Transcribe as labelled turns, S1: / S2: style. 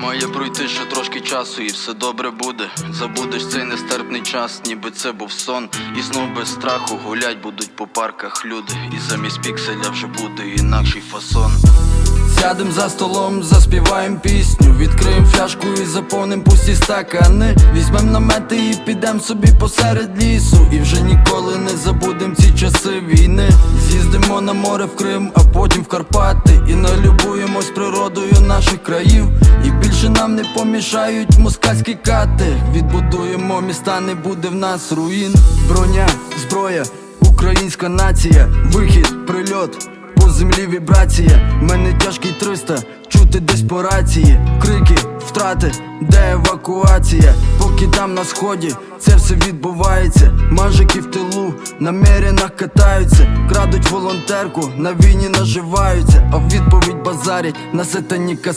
S1: Має пройти ще трошки часу, і все добре буде. Забудеш цей нестерпний час, ніби це був сон. І знов без страху гулять будуть по парках люди. І замість пікселя вже буде інакший фасон. Сядем за столом, заспіваєм пісню, відкриєм фляжку і заповним пусті стакани. Візьмем намети і підем собі посеред лісу. І вже ніколи не забудем ці часи війни. З'їздимо на море в Крим, а потім в Карпати. І налюбуємось природою наших країв. І більше нам не помішають москальські кати. Відбудуємо міста, не буде в нас руїн. Броня, зброя, українська нація, вихід, прильот. По землі вібрація, мене тяжкий 300, чути десь по рації, крики, втрати, де евакуація, поки там на сході це все відбувається. Мажики в тилу, на мерінах катаються, крадуть волонтерку, на війні наживаються, а в відповідь базарять на сетані каса.